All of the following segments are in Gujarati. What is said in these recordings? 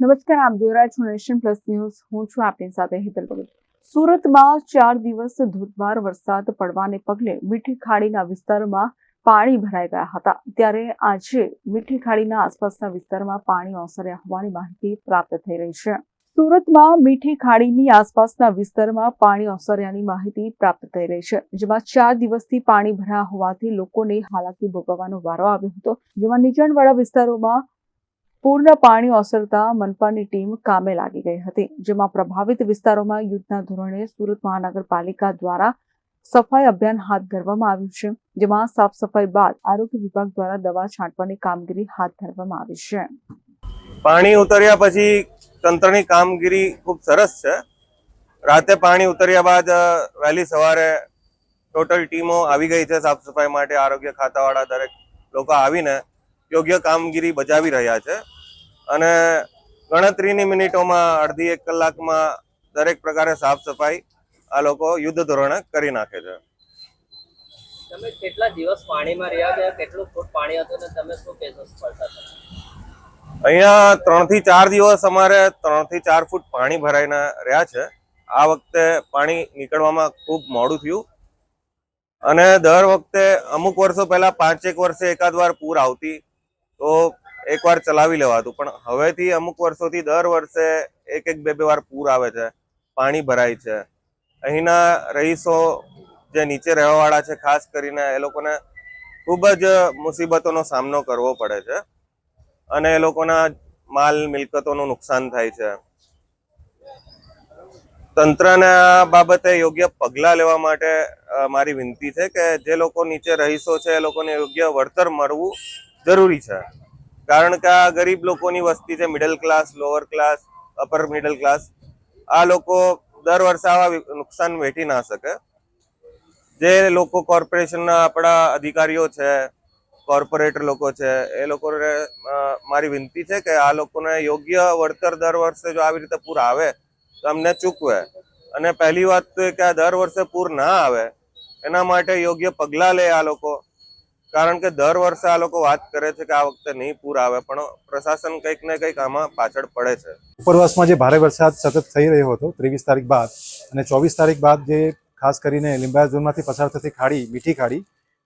નમસ્કાર, આપ જોઈ રહ્યા છો નેશન પ્લસ ન્યૂઝ. હું છું આપની સાથે હેતલ પટેલ. સુરતમાં ચાર દિવસ ધોધમાર વરસાદ પડવાને પગલે મીઠી ખાડીના વિસ્તારમાં પાણી ભરાઈ ગયા હતા. ત્યારે આજે મીઠી ખાડીના આસપાસના વિસ્તારમાં પાણી ઓસર્યા હોવાની માહિતી પ્રાપ્ત થઈ રહી છે. સુરતમાં મીઠી ખાડીની આસપાસના વિસ્તારમાં પાણી ઓસર્યાની માહિતી પ્રાપ્ત થઈ રહી છે. જેમાં ચાર દિવસથી પાણી ભરાયા હોવાથી લોકોને હાલાકી ભોગવવાનો વારો આવ્યો હતો. જેમાં નીચાણવાળા વિસ્તારોમાં પૂરના પાણી ઓસરતા મનપાની ટીમ કામે લાગી ગઈ હતી, જેમાં પ્રભાવિત વિસ્તારોમાં યુદ્ધના ધોરણે સુરત મહાનગરપાલિકા દ્વારા સફાઈ અભિયાન હાથ ધરવામાં આવ્યું છે, જેમાં સાફ સફાઈ બાદ આરોગ્ય વિભાગ દ્વારા દવા છાંટવાની કામગીરી હાથ ધરવામાં આવી છે. પાણી ઉતર્યા પછી તંત્રની કામગીરી ખૂબ સરસ છે. રાતે પાણી ઉતર્યા બાદ વહેલી સવારે ટોટલ ટીમો આવી ગઈ છે સાફ સફાઈ માટે, આરોગ્ય ખાતાવાળા દરેક લોકો આવીને યોગ્ય કામગીરી બજાવી રહ્યા છે. અને ગણતરીની મિનિટોમાં અડધી એક કલાકમાં દરેક પ્રકારે સાફ સફાઈ આ લોકો યુદ્ધ ધોરણે કરી નાખે છે. તમે કેટલા દિવસ પાણીમાં રહ્યા ગયા કેટલું ફૂટ પાણી હતું ને તમે શું કહેશો સ્પર્શા અહીંયા ત્રણથી ચાર દિવસ અમારે ત્રણથી ચાર ફૂટ પાણી ભરાઈને રહ્યા છે. આ વખતે પાણી નીકળવામાં ખૂબ મોડું થયું. અને દર વખતે અમુક વર્ષો પહેલા પાંચેક વર્ષે એકાદ વાર પૂર આવતી તો એકવાર ચલાવી લેવાતું. પણ હવેથી અમુક વર્ષોથી દર વર્ષે એક એક બે બે વાર પૂર આવે છે, પાણી ભરાય છે. અહીંના રહીશો જે નીચે રહેવાવાળા છે, ખાસ કરીને એ લોકોને ખૂબ જ મુસીબતોનો સામનો કરવો પડે છે અને એ લોકોના માલ મિલકતોનું નુકસાન થાય છે. તંત્રને આ બાબતે યોગ્ય પગલાં લેવા માટે મારી વિનંતી છે કે જે લોકો નીચે રહીશો છે, એ લોકોને યોગ્ય વળતર મળવું જરૂરી છે. કારણ કે આ ગરીબ લોકોની વસ્તી છે middle class lower class upper middle class આ લોકો દર વર્ષે આવા નુકસાન વેઠી ના શકે. જે લોકો કોર્પોરેશનના આપણા અધિકારીઓ છે કોર્પોરેટર લોકો છે, એ લોકોને મારી વિનંતી છે કે આ લોકોને યોગ્ય વળતર દર વર્ષે જો આવી રીતે પૂર આવે, તો અમને ચૂકવે. અને પહેલી વાત તો કે આ દર વર્ષે પૂર ના આવે, એના માટે યોગ્ય પગલાં લે આ લોકો. કારણ કે દર વર્ષે આ લોકો વાત કરે છે કે આ વખતે નહીં પૂર આવે, પણ પ્રશાસન કંઈક ને કંઈક આમાં પાછળ પડે છે. ઉપરવાસમાં જે ભારે વરસાદ સતત થઈ રહ્યો હતો, ત્રેવીસ તારીખ બાદ અને ચોવીસ તારીખ બાદ જે ખાસ કરીને લીંબાયા ઝોનમાંથી પસાર થતી ખાડી, મીઠી ખાડી,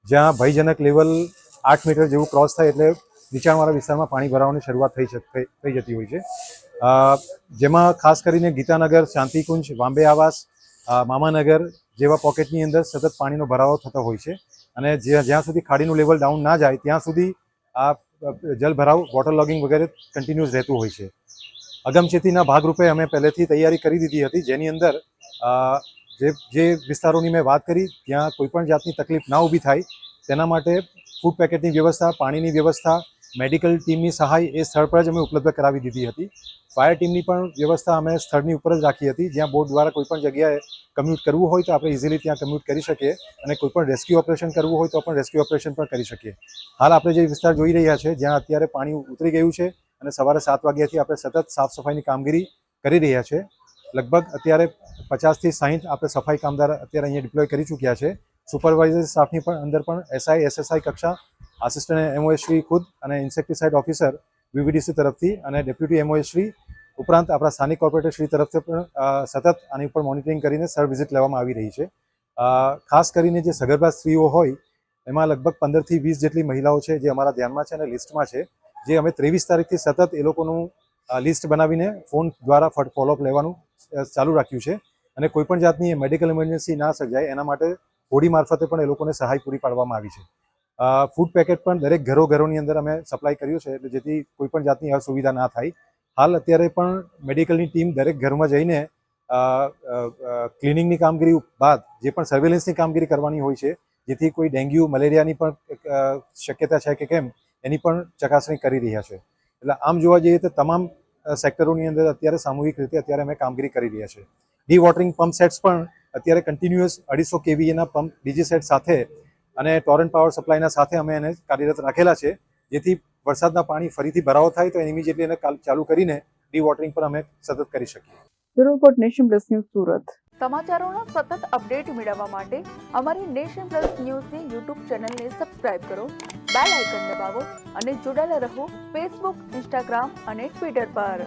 જ્યાં ભયજનક લેવલ આઠ મીટર જેવું ક્રોસ થાય એટલે નીચાણવાળા વિસ્તારમાં પાણી ભરાવાની શરૂઆત થઈ થઈ જતી હોય છે. જેમાં ખાસ કરીને ગીતાનગર, શાંતિકુંજ, વાંબે આવાસ મામાનગર જેવા પોકેટની અંદર સતત પાણીનો ભરાવો થતો હોય છે. અને જ્યાં જ્યાં સુધી ખાડીનું લેવલ ડાઉન ના જાય, ત્યાં સુધી આ જલભરાવ વોટર લોગિંગ વગેરે કન્ટિન્યુઅસ રહેતું હોય છે. અગમચેતીના ભાગરૂપે અમે પહેલેથી તૈયારી કરી દીધી હતી, જેની અંદર જે જે વિસ્તારોની મેં વાત કરી, ત્યાં કોઈપણ જાતની તકલીફ ના ઊભી થાય, તેના માટે ફૂડ પેકેટની વ્યવસ્થા, પાણીની વ્યવસ્થા મેડિકલ ટીમની સહાય એ સ્થળ પર જ અમે ઉપલબ્ધ કરાવી દીધી હતી. ફાયર ટીમની પણ વ્યવસ્થા અમે સ્થળની ઉપર જ રાખી હતી. જ્યાં બોટ દ્વારા કોઈપણ જગ્યાએ કમ્યુટ કરવું હોય તો આપણે ઇઝીલી ત્યાં કમ્યુટ કરી શકીએ અને કોઈપણ રેસ્ક્યુ ઓપરેશન કરવું હોય તો પણ રેસ્ક્યુ ઓપરેશન પણ કરી શકીએ. હાલ આપણે જે વિસ્તાર જોઈ રહ્યા છે, જ્યાં અત્યારે પાણી ઉતરી ગયું છે અને સવારે સાત વાગ્યાથી આપણે સતત સાફ સફાઈની કામગીરી કરી રહ્યા છે. લગભગ અત્યારે પચાસથી સાહીઠ આપણે સફાઈ કામદાર અત્યારે અહીંયા ડિપ્લોય કરી ચૂક્યા છે. સુપરવાઇઝર સ્ટાફની પણ અંદર પણ એસઆઈ એસએસઆઈ કક્ષા આસિસ્ટન્ટ એમઓએસ શ્રી ખુદ અને ઇન્સેક્ટિસાઇડ ઓફિસર વીવીડીસી તરફથી અને ડેપ્યુટી એમઓએસશ્રી ઉપરાંત આપણા સ્થાનિક કોર્પોરેટરશ્રી તરફથી પણ સતત આની ઉપર મોનિટરિંગ કરીને સર વિઝિટ લેવામાં આવી રહી છે. ખાસ કરીને જે સગર્ભા સ્ત્રીઓ હોય, એમાં લગભગ પંદરથી વીસ જેટલી મહિલાઓ છે જે અમારા ધ્યાનમાં છે અને લિસ્ટમાં છે, જે અમે ત્રેવીસ તારીખથી સતત એ લોકોનું લિસ્ટ બનાવીને ફોન દ્વારા ફટ, ફોલોઅપ લેવાનું ચાલુ રાખ્યું છે. અને કોઈપણ જાતની મેડિકલ ઇમરજન્સી ના સર્જાય, એના માટે હોડી મારફતે પણ એ લોકોને સહાય પૂરી પાડવામાં આવી છે. ફૂડ પેકેટ પણ દરેક ઘરો ઘરોની અંદર અમે સપ્લાય કર્યું છે, એટલે જેથી કોઈપણ જાતની અસુવિધા ના થાય. હાલ અત્યારે પણ મેડિકલની ટીમ દરેક ઘરમાં જઈને ક્લિનિંગની કામગીરી બાદ જે પણ સર્વેલન્સની કામગીરી કરવાની હોય છે, જેથી કોઈ ડેન્ગ્યુ, મલેરિયાની પણ શક્યતા છે કે કેમ, એની પણ ચકાસણી કરી રહ્યા છે. એટલે આમ જોવા જઈએ તો તમામ સેક્ટરોની અંદર અત્યારે સામૂહિક રીતે અત્યારે અમે કામગીરી કરી રહ્યા છે. ડી વોટરિંગ પંપ સેટ્સ પણ અત્યારે કન્ટિન્યુઅસ અઢીસો કેવીએના પંપ ડીજી સેટ સાથે અને ટોરન્ટ પાવર સપ્લાયના સાથે અમે એને કાર્યરત રાખેલા છે. જેથી વરસાદના પાણી ફરીથી ભરાવો થાય તો એની ઇમિજિએટલી એને ચાલુ કરીને ડીવોટરિંગ પણ અમે સતત કરી શકીએ. Report nation plus news Surat. સમાચારોના સતત અપડેટ મેળવવા માટે અમારી નેશન પ્લસ ન્યૂઝની યુટ્યુબ ચેનલને સબસ્ક્રાઇબ કરો બેલ આઇકન દબાવો અને જોડાયેલા રહો ફેસબુક ઇન્સ્ટાગ્રામ અને ટ્વિટર પર.